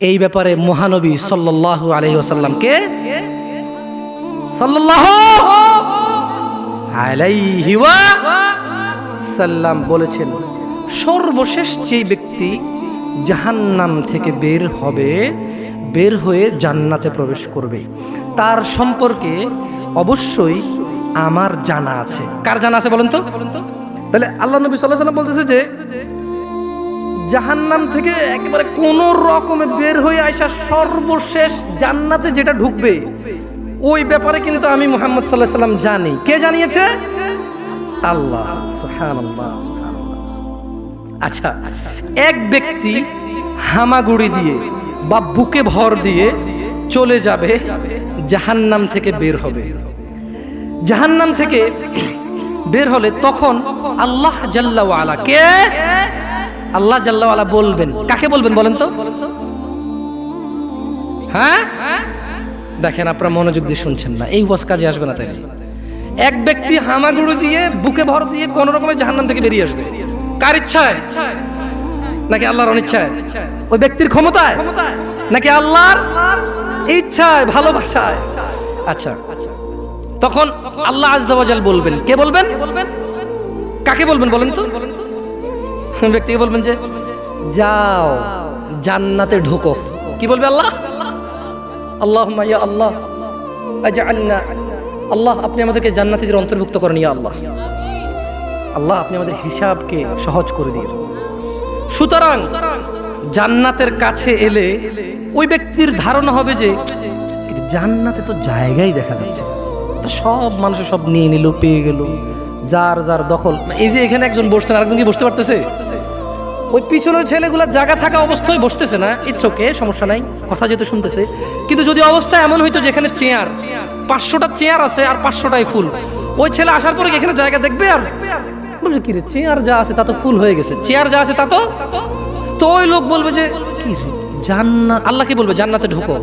এই ব্যাপারে মহানবী সাল্লাল্লাহু আলাইহি ওয়া সাল্লাম বলেছেন, সর্বশেষ যেই ব্যক্তি জাহান্নাম থেকে বের হবে, বের হয়ে জান্নাতে প্রবেশ করবে, তার সম্পর্কে অবশ্যই আমার জানা আছে। কার জানা আছে বলেন তো? তাহলে আল্লাহ নবী সাল্লাহ সাল্লাম বলতেছে যে জাহান্নাম থেকে একেবারে কোন রকমে বের হয়ে আসা সর্বশেষ জান্নাতে যেটা ঢুকবে, ওই ব্যাপারে কিন্তু আমি মোহাম্মদ সাল্লাহ সাল্লাম জানি। কে জানিয়েছে? আল্লাহ। আচ্ছা এক ব্যক্তি হামাগুড়ি দিয়ে বা বুকে ভর দিয়ে চলে যাবে, জাহান্নাম থেকে বের হবে। জাহান্নাম থেকে বের হলে তখন আল্লাহ জাল্লাওয়ালা কে? আল্লাহ জাল্লাওয়ালা বলবেন। কাকে বলবেন বলেন তো? হ্যাঁ? দেখেন, আপনারা মনোযোগ দিয়ে শুনছেন না। এই বস কাজে আসবে না তাই এক ব্যক্তি হামাগুড়ি দিয়ে, বুকে ভর দিয়ে কোন রকমের জাহান্নাম থেকে বেরিয়ে আসবে। কার ইচ্ছায়? নাকি আল্লাহর অনিচ্ছায়? ওই ব্যক্তির ক্ষমতায়? নাকি আল্লাহর ইচ্ছায়, ভালোবাসায়? আচ্ছা। তখন আল্লাহ আজ্জাওয়াজাল বলবেন। কে বলবেন? কাকে বলবেন বলেন তো বলেন তো? ব্যক্তিকে বলবেন যে, যাও, জান্নাতে ঢুকো কি বলবে আল্লাহ? আল্লাহ মাইয়া আল্লাহ, আজআলনা, আল্লাহ, আপনি আমাদেরকে জান্নাতীদের অন্তর্ভুক্ত করেন ইয়া আল্লাহ। আল্লাহ, আপনি আমাদের হিসাবকে সহজ করে দিয়ে সুতরাং জান্নাতের কাছে এলে ওই ব্যক্তির ধারণা হবে যে জান্নাতে তো জায়গাই দেখা যাচ্ছে সব মানুষ সব নিয়ে নিল, পেয়ে গেল। যার যার দখল। এই যে এখানে একজন বসছেন, আরেকজন কি বসতে পারতেছে? ওই পিছনের ছেলেগুলোর জায়গা থাকা অবস্থায় বসতেছে না। ইচ্ছকে সমস্যা নাই। কথা যেহেতু শুনতেছে। কিন্তু যদি অবস্থা এমন হইতো যেখানে চেয়ার পাঁচশোটা চেয়ার আছে আর পাঁচশোটাই ফুল। ওই ছেলে আসার পরে এখানে জায়গা দেখবে আর? বলবে কি রে চেয়ার যা আছে তা তো ফুল হয়ে গেছে। চেয়ার যা আছে তা তো তো ওই লোক বলবে যে কি জান্নাত আল্লাহ কি বলবে, জান্নাতে ঢুকো।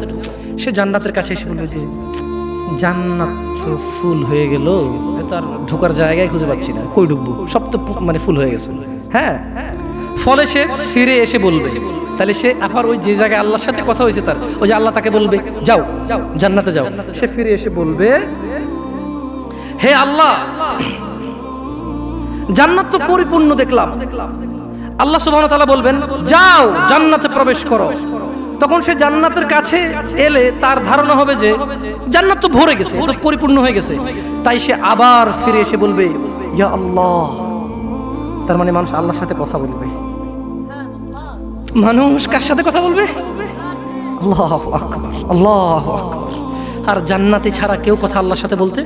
সে জান্নাতের কাছে এসে বলবে যে, জান্নাত ফুল হয়ে গেল। এ তো আর ঢোকার জায়গায় খুঁজে পাচ্ছি না। কই ঢুকবো? সব তো মানে ফুল হয়ে গেছে। হ্যাঁ? ফলে সে ফিরে এসে বলবে, তাহলে সে আবার ওই যে জায়গায় আল্লাহর সাথে কথা হয়েছে তার, ওই যে আল্লাহ তাকে বলবে, যাও, জান্নাতে যাও। সে ফিরে এসে বলবে, হে আল্লাহ, জান্নাত তো পরিপূর্ণ দেখলাম। আল্লাহ সুবহানাহু ওয়া তাআলা বলবেন, যাও, জান্নাতে প্রবেশ করো। তখন সে জান্নাতের কাছে এলে তার ধারণা হবে যে, জান্নাত তো ভরে গেছে, তো পরিপূর্ণ হয়ে গেছে। তাই সে আবার ফিরে এসে বলবে, ইয়া আল্লাহ। তার মানে মানুষ আল্লাহর সাথে কথা বলবে। মানুষ কার সাথে কথা বলবে? আল্লাহ আকবার আল্লাহ আকবার। আর জান্নাতি ছাড়া কেউ কথা আল্লাহর সাথে বলতে?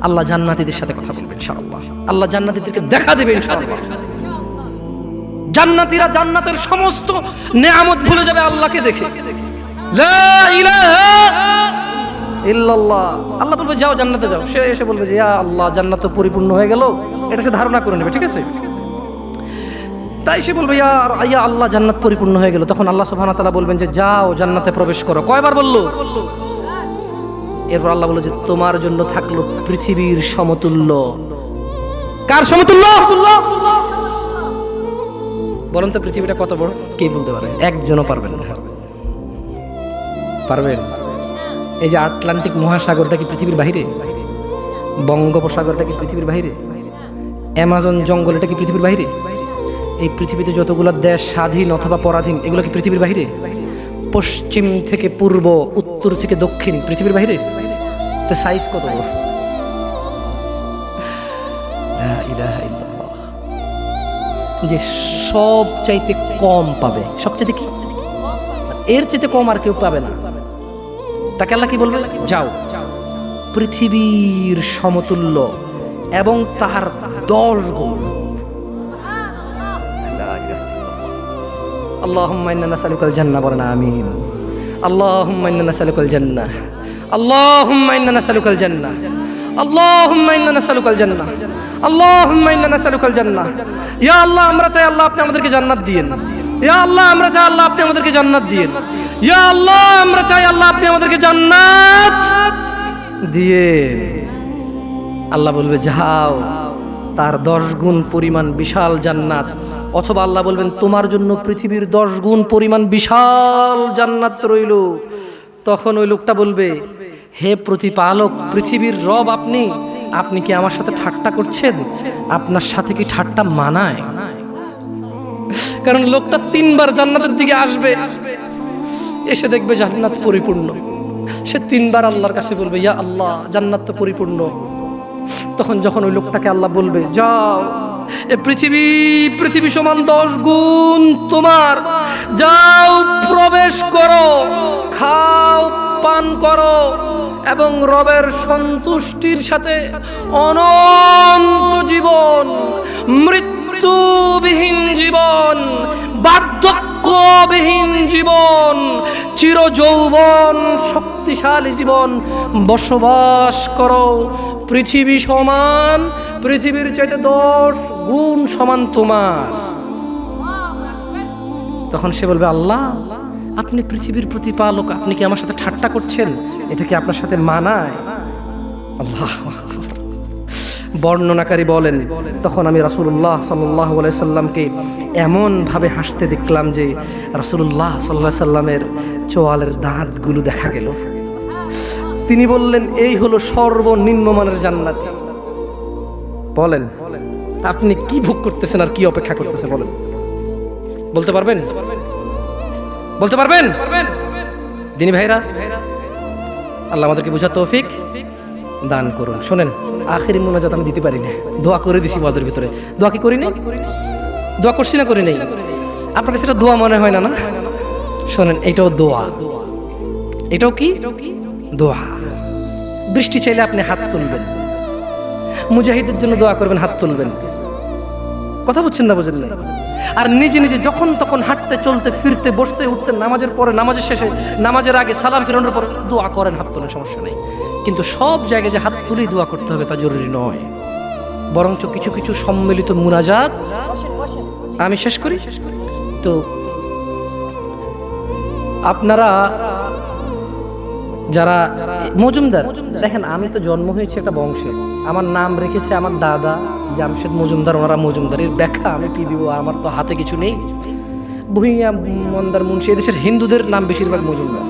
আল্লাহ জান্নাতীদের সাথে কথা বলবে, ইনশাআল্লাহ। আল্লাহ জান্নাতিদেরকে দেখা দেবে, ইনশাআল্লাহ। জান্নাতীরা জান্নাতের সমস্ত নেয়ামত ভুলে যাবে আল্লাহকে দেখে। লা ইলাহা ইল্লাল্লাহ। আল্লাহ বলবে, যাও জান্নাতে যাও। সে এসে বলবে যে, ইয়া আল্লাহ, জান্নাত তো পরিপূর্ণ হয়ে গেল। এটা সে ধারণা করে নেবে, ঠিক আছে? তাই সে বলবে, ইয়া আয়া আল্লাহ জান্নাত পরিপূর্ণ হয়ে গেল। তখন আল্লাহ সুবহানাহু তাআলা বলবেন যে, যাও, জান্নাতে প্রবেশ করো। কয়বার বলল? এরপর আল্লাহ বলল যে, তোমার জন্য থাকল পৃথিবীর সমতুল্য। কার সমতুল্য? বলেন তো, পৃথিবীটা কত বড়? কে বলতে পারে? একজনও পারবেন না। পারবেন? এই যে আটলান্টিক মহাসাগরটা কি পৃথিবীর বাইরে বঙ্গোপসাগরটা কি পৃথিবীর বাইরে অ্যামাজন জঙ্গল এটা কি পৃথিবীর বাইরে এই পৃথিবীতে যতগুলো দেশ স্বাধীন অথবা পরাধীন, এগুলো কি পৃথিবীর বাইরে পশ্চিম থেকে পূর্ব, উত্তর থেকে দক্ষিণ, পৃথিবীর বাইরে তা সাইজ কত। যে সব চাইতে কম পাবে। সব চাইতে কি? এর চাইতে কম আর কেউ পাবে না। তাকে আল্লাহ কি বলবে? যাও। পৃথিবীর সমতুল্য এবং তার দশ গুণ। আল্লাহ জান্না আমিন আল্লাহ আল্লাহ আল্লাহ আল্লাহ জান্না ইয়া আল্লাহ আমরা চাই আল্লাহ আপনি আমাদেরকে জান্নাত দিয়েন। আল্লাহ আমরা আল্লাহ আপনি আমাদেরকে জান্নাত দিয়েন। ইয়া আল্লাহ আমরা চাই আল্লাহ আপনি আমাদেরকে জান্নাত দিয়ে আল্লাহ বলবে, যাও, তার দশ গুণ পরিমাণ বিশাল জান্নাত অথবা আল্লাহ বলবেন, তোমার জন্য পৃথিবীর দশ গুণ পরিমাণ বিশাল জান্নাত রইল। তখন ওই লোকটা বলবে, হে প্রতিপালক, পৃথিবীর রব আপনি আপনি কি আমার সাথে ঠাট্টা করছেন? আপনার সাথে কি ঠাট্টা মানায়? কারণ লোকটা তিনবার জান্নাতের দিকে আসবে, এসে দেখবে জান্নাত পরিপূর্ণ। সে তিনবার আল্লাহর কাছে বলবে, ইয়া আল্লাহ, জান্নাত তো পরিপূর্ণ। তখন যখন ওই লোকটাকে আল্লাহ বলবে, যাও। এ পৃথিবী পৃথিবী সমান দশ গুণ তোমার। যাও, প্রবেশ করো, খাও, পান করো এবং রবের সন্তুষ্টির সাথে অনন্ত জীবন, মৃত্যুবিহীন জীবন, বার্ধক্যবিহীন জীবন চির যৌবন শক্তিশালী জীবন বসবাস করো। পৃথিবী সমান পৃথিবীর চাইতে দশ গুণ সমান তোমার। তখন সে বলবে, আল্লাহ, আপনি পৃথিবীর প্রতিপালক, আপনি কি আমার সাথে ঠাট্টা করছেন? এটা কি আপনার সাথে মানায়? আল্লাহ বর্ণনাকারী বলেন, তখন আমি রাসুল্লাহ সাল্লাহ সাল্লামকে এমনভাবে হাসতে দেখলাম যে রাসুল্লাহ সাল্লাহ সাল্লামের চোয়ালের দাঁতগুলো দেখা গেল। তিনি বললেন, এই হলো সর্বনিম্নমানের জান্নাত। বলেন, আপনি কি ভোগ করতেছেন আর কি অপেক্ষা করতেছেন, বলেন। বলতে পারবেন? বলতে পারবেন? দিনী ভাইরা, আল্লাহ আমাদেরকে বোঝা তৌফিক দান করুন। শোনেন, আখেরি মোনাজাত আমি দিতে পারি না দোয়া করে দিছি বাজার ভিতরে। দোয়া কি করি নাই দোয়া করছি না করি নেই আপনার কাছে এটা দোয়া মনে হয় না না? শোনেন, এটাও দোয়া। এটাও কি? দোয়া। বৃষ্টি চাইলে আপনি হাত তুলবেন। মুজাহিদের জন্য দোয়া করবেন, হাত তুলবেন। কথা বলছেন না, বুঝেন না আর নিজে নিজে যখন তখন হাঁটতে, চলতে, ফিরতে, বসতে, উঠতে, নামাজের পরে, নামাজের শেষে, নামাজের আগে, সালাম ফিরানোর পরে দোয়া করেন, হাত তোলেন, সমস্যা নেই। কিন্তু সব জায়গায় যে হাত তুলেই দোয়া করতে হবে তা জরুরি নয়। বরঞ্চ কিছু কিছু সম্মিলিত মুনাজাত আমি শেষ করি শেষ করি। তো আপনারা যারা মজুমদার, দেখেন আমি তো জন্ম হয়েছে একটা বংশে। আমার নাম রেখেছে আমার দাদা, জামশেদ মজুমদার, ওনারা মজুমদার। এর ব্যাখ্যা আমি কি দিব? আমার তো হাতে কিছু নেই। ভুইয়া, মন্দার, মুন্সি, এদেশের হিন্দুদের নাম বেশিরভাগ মজুমদার।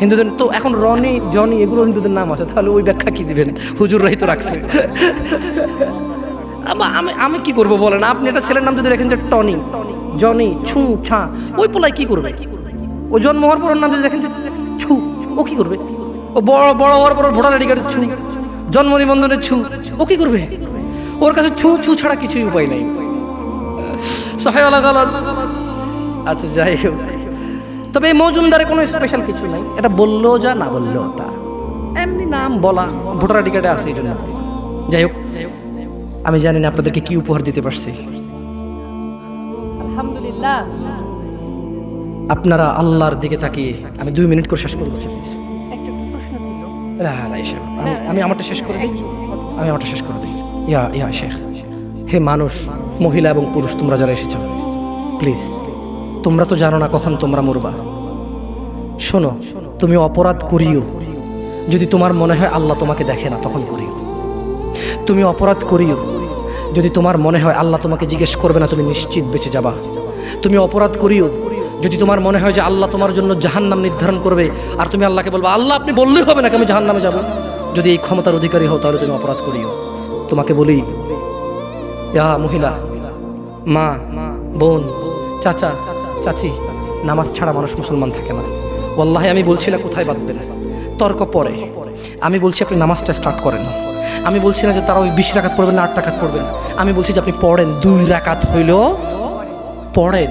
হিন্দুদের, তো এখন রনি, জনি, এগুলো হিন্দুদের নাম আছে। তাহলে ওই ব্যাখ্যা কি দিবেন? হুজুর তো রাখছে। আমি আমি কি করব বলেন? আপনি একটা ছেলের নাম যদি রেখেন যে টনি টনি, জনি, ছু, ছা, ওই পোলায় কি করবে? ও জন্ম হওয়ার পর নাম যদি দেখেন যে ও কি করবে? ও বড় বড় পর ওর ভোটার আইডি কার্ডের ছু জন্ম নিবন্ধনের ছু। ও কি করবে? ওর কাছে ছু ছু ছাড়া কিছুই উপায় নাই। সহায়লা গালাত। আচ্ছা যাই হোক। তবে এই মজুমদারে কোনো স্পেশাল কিছু নাই। এটা বলল যা না বললেও তা। এমনি নাম বলা ভোটার আইডি কার্ডে আছে এই জন্য। যাই হোক আমি জানি না আপনাদেরকে কি উপহার দিতে পারছি। আলহামদুলিল্লাহ। আপনারা আল্লাহর দিকে তাকিয়ে আমি দুই মিনিট করে শেষ করব। না, এসব। আমি আমি আমারটা শেষ করে দিই। আমি আমারটা শেষ করে দিই। ইয়া ইয়া শেখ হে মানুষ মহিলা এবং পুরুষ তোমরা যারা এসেছ প্লিজ তোমরা তো জানো না কখন তোমরা মরবা। শোনো তুমি অপরাধ করিও। যদি তোমার মনে হয় আল্লাহ তোমাকে দেখে না তখন করিও। তুমি অপরাধ করিও। যদি তোমার মনে হয় আল্লাহ তোমাকে জিজ্ঞেস করবে না তুমি নিশ্চিত বেঁচে যাবা। তুমি অপরাধ করিও। যদি তোমার মনে হয় যে আল্লাহ তোমার জন্য জাহান্নাম নির্ধারণ করবে, আর তুমি আল্লাহকে বলব, আল্লাহ, আপনি বললেই হবে না আমি জাহান্নামে যাব? যদি এই ক্ষমতার অধিকারী হও, তাহলে তুমি অপরাধ করিও। তোমাকে বলি, ইয়া মহিলা, মা, বোন, চাচা, চাচি, নামাজ ছাড়া মানুষ মুসলমান থাকে না। ওয়াল্লাহি, আমি বলছি না কোথায় বাঁধবেন? তর্ক পরে। আমি বলছি আপনি নামাজটা স্টার্ট করেন। আমি বলছি না যে তারা ওই বিশ রাকাত পড়বেন না, আট রাকাত পড়বেন। আমি বলছি যে আপনি পড়েন, দুই রাকাত হইলেও পড়েন।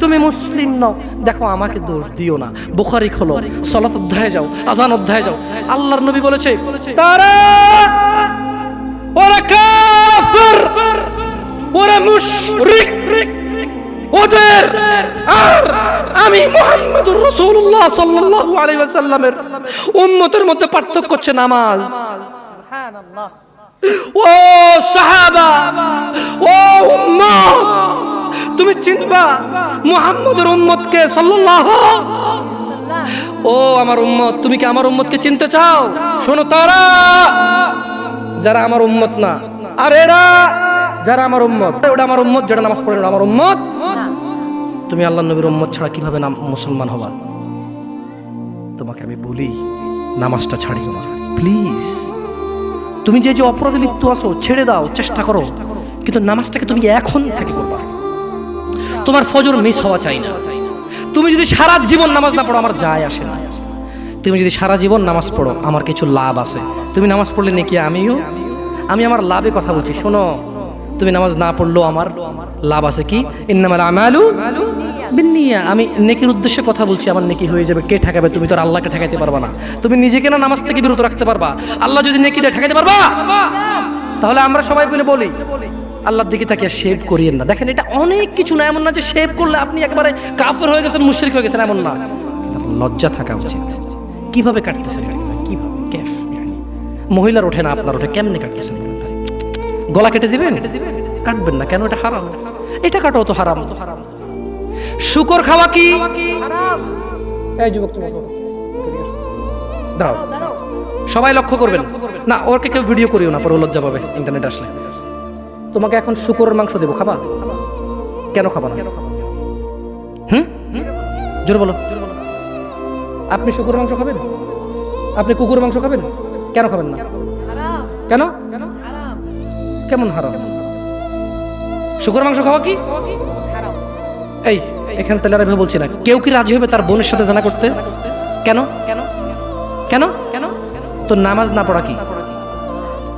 তুমি মুসলিম নও। দেখো আমাকে দোষ দিও না। বুখারি খোলো। সলাত অধ্যায় যাও আজান অধ্যায় যাও। আল্লাহর নবী বলেছে তারা ওরা কাফির ওরা মুশরিক। ওদের আর আমি মুহাম্মদুর রাসূলুল্লাহ সাল্লাল্লাহু আলাইহি ওয়াসাল্লামের উম্মতের মধ্যে পার্থক্য হচ্ছে নামাজ। সুবহানাল্লাহ। ও সাহাবা ও উম্মত তুমি চিনবা মুহাম্মদের উম্মতকে সাল্লাল্লাহু ও আমার উম্মত, তুমি কি আমার উম্মতকে চিনতে চাও? শোনো তারা, যারা আমার উম্মত না। আর এরা, যারা আমার উম্মত। ওটা আমার উম্মত, যেটা নামাজ পড়ে আমার উম্মত। তুমি আল্লাহ নবীর উম্মত ছাড়া কীভাবে নাম মুসলমান হবা? তোমাকে আমি বলি, নামাজটা ছাড়িও না। প্লিজ। তুমি যে যে অপরাধে লিপ্ত আছো, ছেড়ে দাও, চেষ্টা করো। কিন্তু নামাজটাকে তুমি এখন থেকে করবা। তোমার ফজর মিস হওয়া চাই না। তুমি যদি সারা জীবন নামাজ না পড়ো, আমার যায় আসে না। তুমি যদি সারা জীবন নামাজ পড়ো, আমার কিছু লাভ আছে। তুমি নামাজ পড়লে নাকি আমিও? আমি আমার লাভে কথা বলছি, শোনো। তুমি নামাজ না পড়লেও আমার লাভ আছে কি? আমালু বিন্নিয়া। আমি নেকির উদ্দেশ্যে কথা বলছি, আমার নেকি হয়ে যাবে। কে ঠেকাবে? তুমি তো আর আল্লাহকে ঠেকাইতে পারবা না। তুমি নিজেকে না নামাজ থেকে বিরত রাখতে পারবা। আল্লাহ যদি নেকি ঠেকাইতে পারবা? তাহলে আমরা সবাই বলে বলি আল্লাহর দিকে তাকে শেভ করিয়েন না। দেখেন, এটা অনেক কিছু না, এমন না যে শেভ করলে আপনি একেবারে কাফের হয়ে গেছেন, মুশরিক হয়ে গেছেন, এমন না। লজ্জা থাকা উচিত। কীভাবে কাটতেছেন মহিলার ওঠে না, আপনার ওঠে, কেমনে কাটতেছেন গলা কেটে দিবেন? কাটবেন না, কেন এটা হারাম? এটা কাটো তো হারাম। তো হারাম শুকর খাওয়া কি? দাঁড়াও। সবাই লক্ষ্য করবেন। না, ওরকে কেউ ভিডিও করিও না, পরে লজ্জা পাবে ইন্টারনেট আসলে। তোমাকে এখন শুকরের মাংস দেবো, খাবা? কেন খাবা না? হুম? জোর বলো। আপনি শুকুর মাংস খাবেন? আপনি কুকুর মাংস খাবেন? কেন খাবেন না? কেন? কেমন হারাম? শুকুর মাংস খাওয়া কি? এই, এখানে তাহলে আর বলছি না। কেউ কি রাজি হবে তার বোনের সাথে জানা করতে? কেন? কেন? কেন? কেন তো নামাজ না পড়া কি?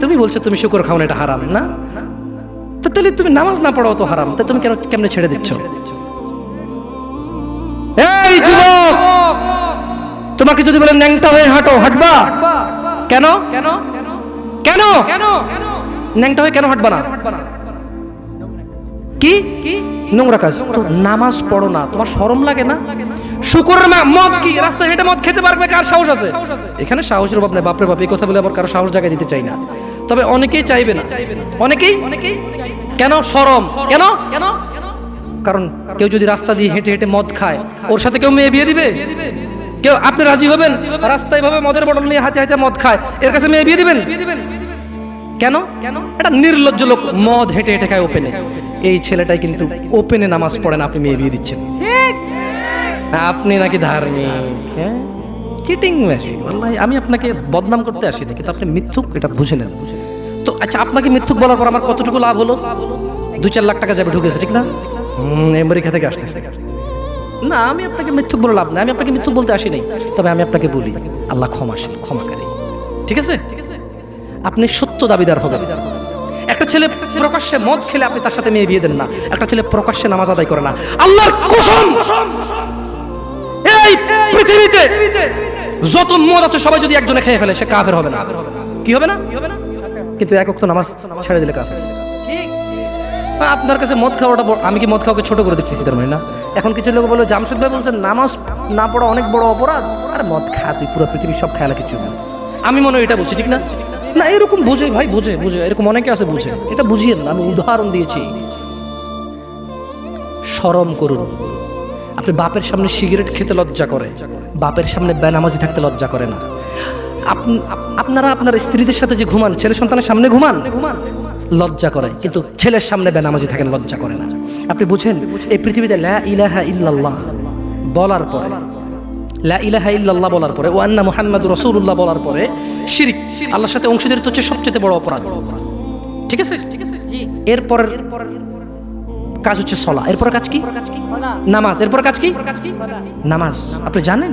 তুমি বলছো তুমি শুকর খাও না, এটা হারাম, না? তাহলে তুমি নামাজ না পড়াও তো হারাম, তা তুমি কেন কেমনে ছেড়ে দিচ্ছ? এই যুবক! তোমাকে যদি বলে ন্যাংটা হয়ে হাঁটো, হাঁটবা? কেন? কেন? কেন কেন ন্যাংটা হয়ে কেন হাঁটবা না? কি? নোংরা কাজ। নামাজ পড়ো না, তোমার শরম লাগে না? শুকুরের মা মদ কি? রাস্তায় হেঁটে মদ খেতে পারবে, কার সাহস আছে? এখানে সাহসের অভাব নেই, বাপরে বাপ, এই কথা বলে আবার কারও সাহস জায়গায় দিতে চাই না। তবে অনেকেই চাইবে না। অনেকেই? অনেকেই কেন? শরম কেন? কেন কারণ কেউ যদি রাস্তা দিয়ে হেঁটে হেঁটে মদ খায় ওর সাথে কেউ মেয়ে বিয়ে দিবে? কেউ আপনি রাজি হবেন? রাস্তায় ভাবে মদের বটল নিয়ে হাতে হাতে মদ খায় এর কাছে মেয়ে বিয়ে দিবেন? কেন? কেন এটা নির্লজ্জ লোক মদ হেঁটে হেঁটে খায় ওপেনে। এই ছেলেটাই কিন্তু ওপেনে নামাজ পড়ে না আপনি মেয়ে বিয়ে দিচ্ছেন। ঠিক। আপনি নাকি ধার্মিক হ্যাঁ? চিটিং আমি আপনাকে বদনাম করতে আসিনি কিন্তু আপনি মিথ্যুক এটা বুঝে নেন। তো আচ্ছা আপনাকে মিথ্যুক বলার পর আমার কতটুকু লাভ হলো? দু চার লাখ টাকা যাবে ঢুকেছে ঠিক না? আমেরিকা থেকে আসতেছে? না আমি আপনাকে মিথ্যুক বলে লাভ নাই আমি আপনাকে মিথ্যুক বলতে আসি নাই। তবে আমি আপনাকে বলি আল্লাহ ক্ষমাশীল ক্ষমাকারী ঠিক আছে? আপনি সত্য দাবিদার হবেন। একটা ছেলে প্রকাশ্যে মদ খেলে আপনি তার সাথে মেয়ে বিয়ে দেন না। একটা ছেলে প্রকাশ্যে নামাজ আদায় করে না। আল্লাহর কসম! এই পৃথিবীতে যত মদ আছে সবাই যদি একজনে খেয়ে ফেলে সে কাফের হবে না কি হবে না। কি হবে না? কিন্তু একক তো নামাজ ছেড়ে দিলে কাফের। আপনার কাছে মদ খাওয়াটা আমি কি মদ খাওয়াকে ছোট করে দেখতেছি তার মানে না? এখন কিছু লোক বলে, জামশেদ ভাই বলছেন, নামাজ না পড়া অনেক বড় অপরাধ। আর মদ খা তুই, পুরো পৃথিবীর সব খেয়ালা কিছু আমি মনে হয় এটা বলছি, ঠিক না? না, এরকম বুঝে ভাই, বুঝে বুঝে। এরকম অনেকে আছে বুঝে। এটা বুঝিয়ে না, আমি উদাহরণ দিয়েছি। শরম করুন। আপনি বাপের সামনে সিগারেট খেতে লজ্জা করে। বাপের সামনে বেনামাজি থাকতে লজ্জা করে না। আপনারা আপনার স্ত্রীদের সাথে যে ঘুমান ছেলে সন্তানের সামনে ঘুমান ঘুমান লজ্জা করে। কিন্তু ছেলের সামনে বেনামাজি থাকেন লজ্জা করে না। আপনি বুঝেন এই পৃথিবীতে লা ইলাহা ইল্লাল্লাহ বলার পরে লা ইলাহা ইল্লাল্লাহ বলার পরে ও ওয়ান্না মুহাম্মাদু রাসূলুল্লাহ বলার পরে শিরিক আল্লাহর সাথে অংশীদারিত্ব হচ্ছে সবচেয়ে বড় অপরাধ। ঠিক আছে? ঠিক আছে জি এরপরের কাজ হচ্ছে সলা। এরপর কাজ কি? নামাজ। এরপর কাজ কি? নামাজ। আপনি জানেন?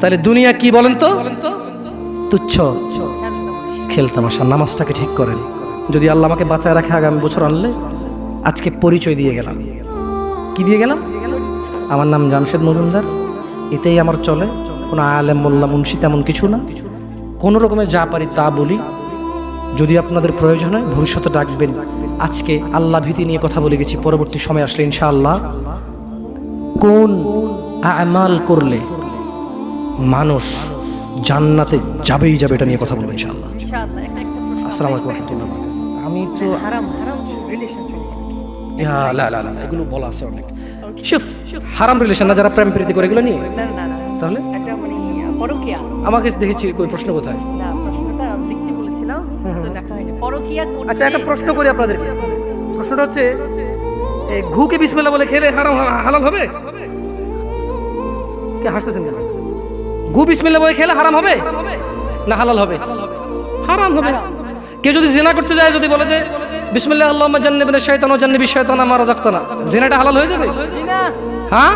তাহলে দুনিয়া কি বলেন তো? তুচ্ছ। খেলতামাশা নামাজটাকে ঠিক করেন। যদি আল্লাহ আমাকে বাঁচায় রাখে, আগামী বছর আনলে আজকে পরিচয় দিয়ে গেলাম। কি দিয়ে গেলাম? আমার নাম জামশেদ মজুমদার। এতেই আমার চলে। কোনো আলেম, মোল্লা, মুন্সি তেমন কিছু না। কোনো রকমের যা পারি তা বলি। যদি আপনাদের প্রয়োজন হয়, ভবিষ্যতে ডাকবেন। আজকে আল্লাহ ভীতি নিয়ে কথা বলে গেছি। পরবর্তী সময় আসলে ইনশাআল্লাহ। কোন আমাল করলে মানুষ জান্নাতে যাবেই যাবে এটা নিয়ে কথা বলব ইনশাআল্লাহ। আসসালামু আলাইকুম রহমতুল্লাহ। আমি তো হারাম হারাম রিলেশন ইয়া, লা লা লা লা, এগুলো বলা আছে অনেক। শুফ হারাম রিলেশন না যারা প্রেম প্রীতি করে এগুলো নিয়ে? না না না তাহলে? একটা মানে পরকিয়া। আমাকে দেখেছি কই প্রশ্ন কোথায়? না প্রশ্নটা লিখতে বলেছিলাম তো লেখা হয়নি। পরকিয়া করতে আচ্ছা একটা প্রশ্ন করি আপনাদেরকে। প্রশ্নটা হচ্ছে এ, ঘুকে বিসমিল্লাহ বলে খেলে হারাম হালাল হবে? কে হাসতেছেন কেন? ঘু বিসমিল্লাহ বলে খেলে হারাম হবে? না, হালাল হবে। হারাম হবে কেউ যদি জেনা করতে যায়, যদি বলে যে, বিসমিল্লাহ আল্লাহ জান্নাবিনা শয়তান ও জান্নাবি শয়তান আমার রাজাক্তানা জেনাটা হালাল হয়ে যাবে? হ্যাঁ?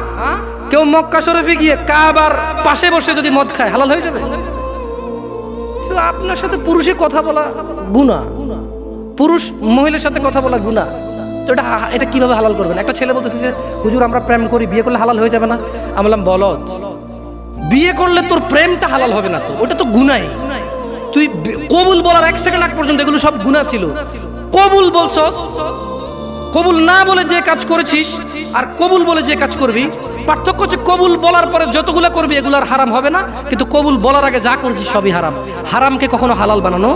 কেউ মক্কা শরীফে গিয়ে কাবার পাশে বসে যদি মদ খায়, হালাল হয়ে যাবে? আপনার সাথে পুরুষে কথা বলা গুণা পুরুষ মহিলার সাথে কথা বলা গুণা তো এটা এটা কীভাবে হালাল করবেন? একটা ছেলে বলতেছে যে, হুজুর, আমরা প্রেম করি, বিয়ে করলে হালাল হয়ে যাবে না? আমি বললাম, বলদ বিয়ে করলে তোর প্রেমটা হালাল হবে না তো। ওটা তো গুনাই। তুই কবুল বলার এক সেকেন্ড আগ পর্যন্ত এগুলো সব গুণা ছিল। কবুল বলছস? কবুল না বলে যে কাজ করেছিস আর কবুল বলে যে কাজ করবি, পার্থক্য হচ্ছে কবুল বলার পরে যতগুলো করবি এগুলো আর হারাম হবে না, কিন্তু কবুল বলার আগে যা করছিস সবই হারাম। হারামকে কখনো হালাল বানানো?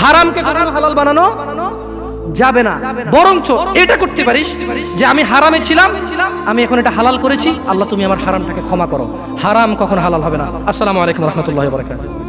হারামকে কখনো হালাল বানানো? যাবে না। বরঞ্চ এটা করতে পারিস যে আমি হারামে ছিলাম, আমি এখন এটা হালাল করেছি, আল্লাহ তুমি আমার হারামটাকে ক্ষমা করো। হারাম কখন হালাল হবে না। আসসালামু আলাইকুম রহমতুল্লাহ বরকাত